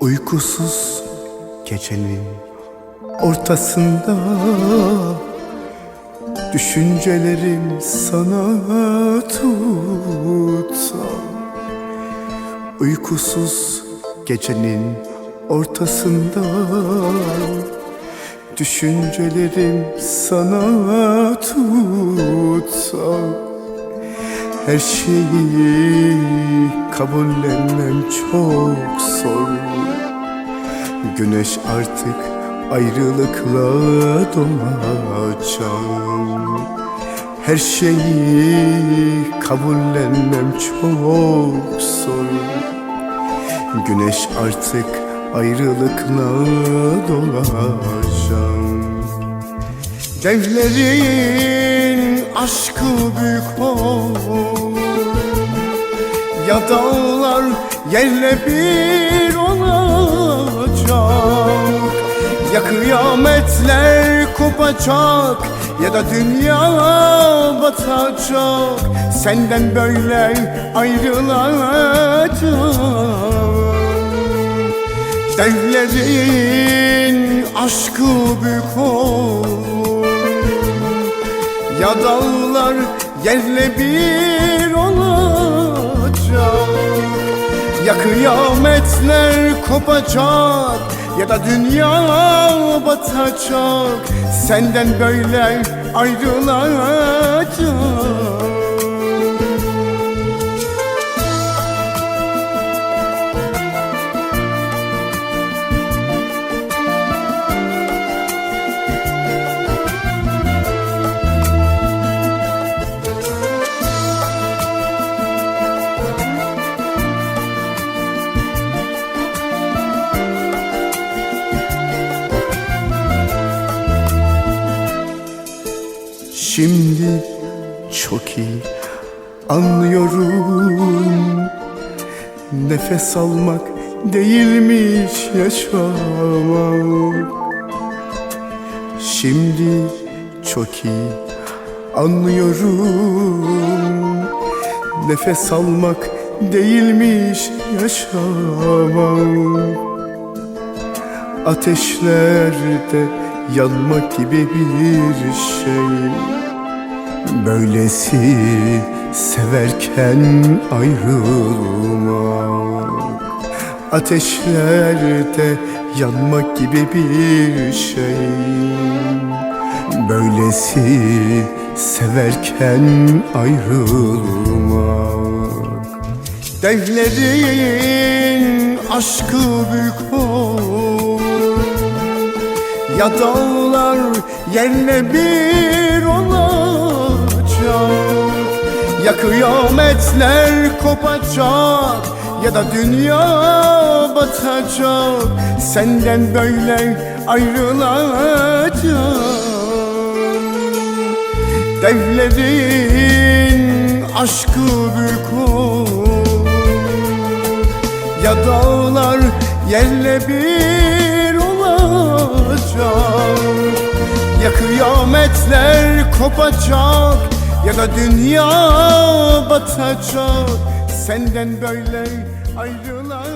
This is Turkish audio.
Uykusuz gecenin ortasında. Düşüncelerim sana tutsam Uykusuz gecenin ortasında. Düşüncelerim sana tutsam her şeyi kabullenmem çok zor. Güneş artık ayrılıkla doğacak Her şeyi kabullenmem çok zor. Güneş artık ayrılıkla doğacak Devlerin aşkı büyük olur. Ya dağlar yerle bir olacak Ya kıyametler kopacak Ya da dünya batacak. Senden böyle ayrılacak. Devlerin aşkı büyük olur. Ya dağlar yerle bir olacak. Ya kıyametler kopacak Ya da dünya batacak Senden böyle ayrılacak Şimdi çok iyi anlıyorum. Nefes almak değilmiş yaşamak. Şimdi çok iyi anlıyorum. Nefes almak değilmiş yaşamak. Ateşlerde yanmak gibi bir şey. Böylesi severken ayrılmak. Ateşlerde yanmak gibi bir şey. Böylesi severken ayrılmak. Devlerin aşkı büyük olur Ya dağlar yerle bir olacak. Ya kıyametler kopacak Ya da dünya batacak. Senden böyle ayrılacak. Devlerin aşkı büyük olur. Ya dağlar yerle bir olacak Ya kıyametler kopacak Ya da dünya batacak. Senden böyle ayrılacak